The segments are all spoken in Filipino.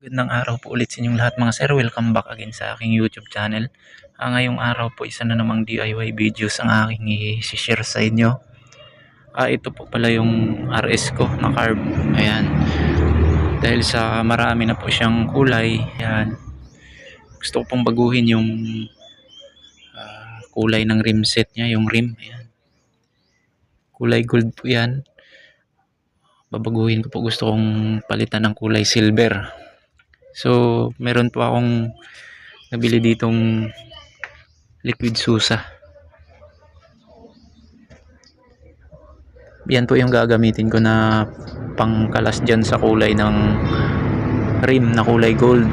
Magandang araw po ulit sa inyong lahat mga sir. Welcome back again sa aking YouTube channel. Ah, ngayong araw po isa na namang DIY videos ang aking i-share sa inyo. Ah, ito po pala yung RS ko na carb. Ayan. Dahil sa marami na po siyang kulay. Ayan. Gusto ko pong baguhin yung ah, kulay ng rim set niya. Yung rim. Ayan. Kulay gold po yan. Babaguhin ko po. Gusto kong palitan ng kulay silver. So, meron po akong nabili ditong liquid susa. Yan po yung gagamitin ko na pangkalas dyan sa kulay ng rim na kulay gold.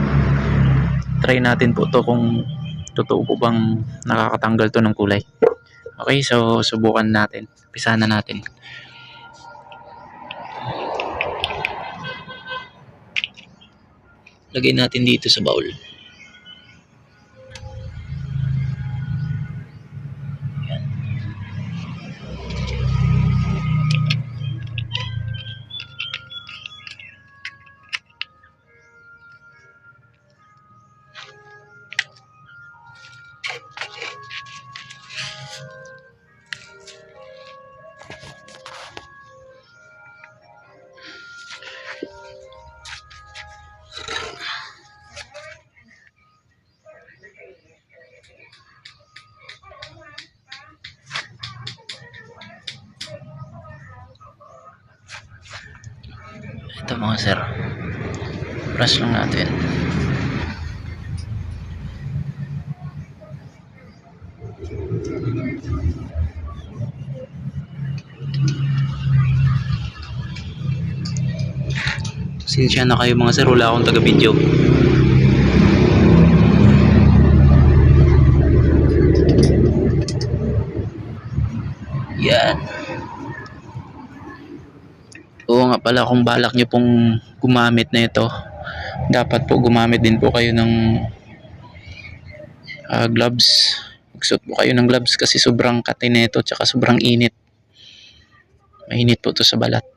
Try natin po to kung totoo po bang nakakatanggal to ng kulay. Okay, so subukan natin. Pisahan na natin. Lagay natin dito sa bowl. Ito mga sir. Brush lang natin. Sinsya na kayo mga sir, wala akong taga-video. Yan. Oo nga pala kung balak nyo pong gumamit na ito dapat po gumamit din po kayo ng ah, gloves. Magsuot po kayo ng gloves kasi sobrang kate nito tsaka sobrang init. Mainit po to sa balat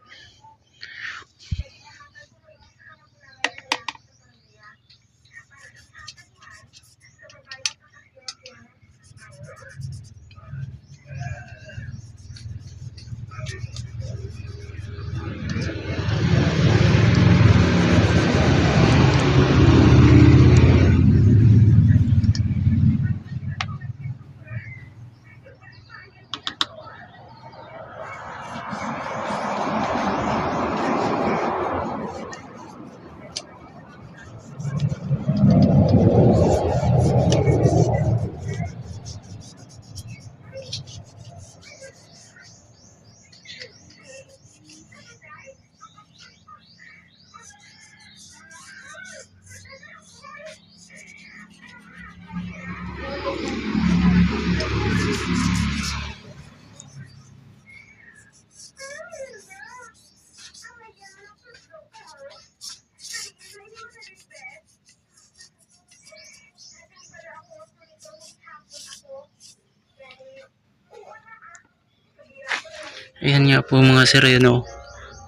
ayan nga po mga sir ayan o.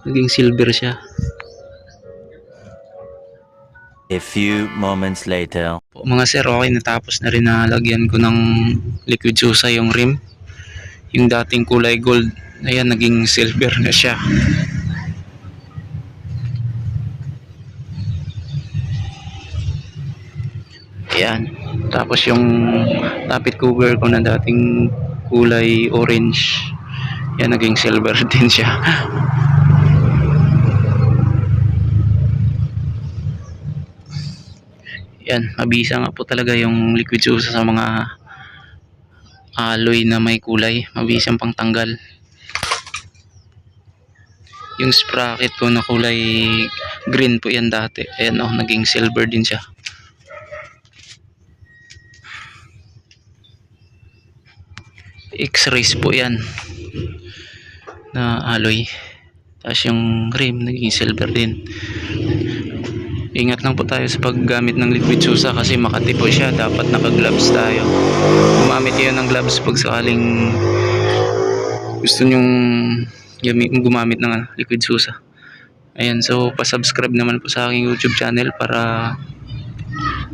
Naging silver siya. A few moments later. po mga sir okay natapos na rin na lagyan ko ng liquid susa yung rim. Yung dating kulay gold ayan naging silver na siya. Ayan tapos yung tapit cover ko na dating kulay orange yan naging silver din siya. Yan mabisa nga po talaga yung liquid susa sa mga alloy na may kulay. Mabisang pangtanggal. Yung sprocket ko na kulay green po yan dati. Ayan oh naging silver din siya. X-rays po yan na alloy. Tapos yung rim naging silver din. Ingat lang po tayo sa paggamit ng liquid susa kasi makati po siya. Dapat naka gloves tayo. Gumamit kayo ng gloves pag sakaling gusto nyong gumamit ng ano, liquid susa. Ayan, so pasubscribe naman po sa aking YouTube channel para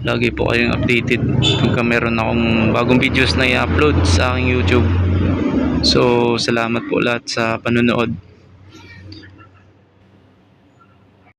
lagi po kayong updated pagka meron akong bagong videos na i-upload sa aking YouTube. So, salamat po lahat sa panonood.